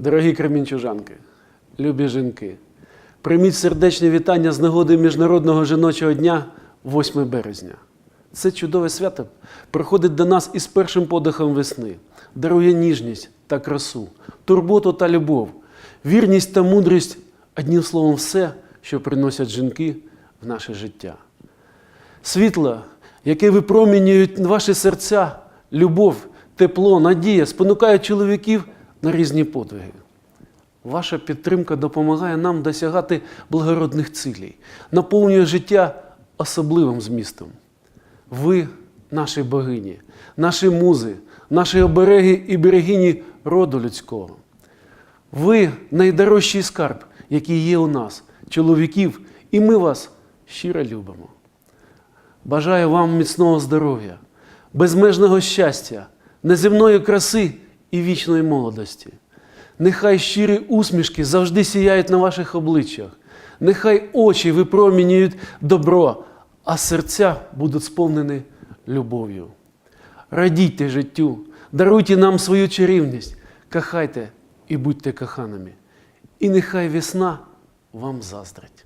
Дорогі кремінчужанки, любі жінки, прийміть сердечне вітання з нагоди Міжнародного жіночого дня 8 березня. Це чудове свято приходить до нас із першим подихом весни, дарує ніжність та красу, турботу та любов, вірність та мудрість, одним словом, все, що приносять жінки в наше життя. Світло, яке випромінюють ваші серця, любов, тепло, надія, спонукають чоловіків на різні подвиги. Ваша підтримка допомагає нам досягати благородних цілей, наповнює життя особливим змістом. Ви наші богині, наші музи, наші обереги і берегині роду людського. Ви найдорожчий скарб, який є у нас, чоловіків, і ми вас щиро любимо. Бажаю вам міцного здоров'я, безмежного щастя, неземної краси і вічної молодості. Нехай щирі усмішки завжди сіяють на ваших обличчях, нехай очі випромінюють добро, а серця будуть сповнені любов'ю. Радійте життю, даруйте нам свою чарівність, кохайте і будьте коханими. І нехай весна вам заздрить.